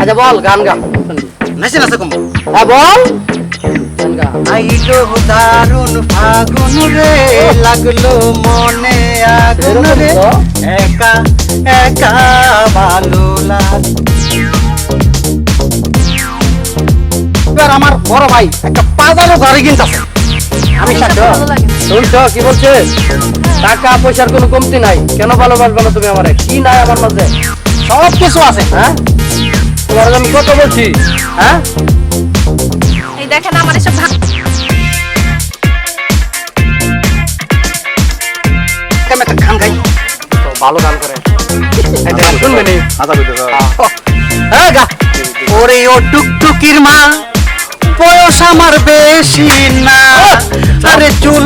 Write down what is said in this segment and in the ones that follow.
আচ্ছা বল গান গা। নাচে নাচে কম। হ্যাঁ বল। আইলো দারুণ ফাগুন রে লাগল মনে আগুন রে। একা একা ভালো লাগ এবার আমার বড় ভাই একটা পাজারও গাড়ি কিনতেছে। আমি শুনছ কি বলছে টাকা পয়সার কোনো কমতি নাই। কেন ভালোবাসবে না তুমি আমার? কি নাই আমার মাঝে? সব কিছু আছে হ্যাঁ? তোমার আমি কত বলছি? হ্যাঁ? এই দেখেন আমার এসব ভালো গান করে। শুনবে নি? হ্যাঁ গা। ওরে ও টুকটুকির মা বয়স আমার বেশি না। আরে চুল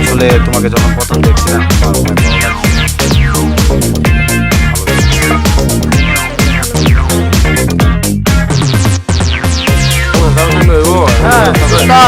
আসলে তোমাকে যখন প্রথম দেখছিলাম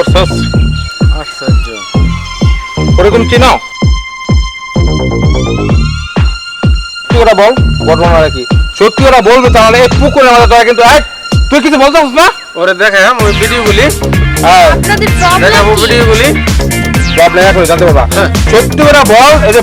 করছস আশ্চর্য। ওরকম চিনো সত্যি ওরা বল ঘটনাটা কি? সত্যি ওরা বলবে তাহলে এই পুকুরের মাঝে তোরা কিন্তু এই, তুই কিছু বলছিস না? ওরে দেখে ওই ভিডিও গুলি হ্যাঁ। দেখাবো ভিডিও গুলি প্রবলেম এখন জানতে পারবা। সত্যি ওরা বল এই যে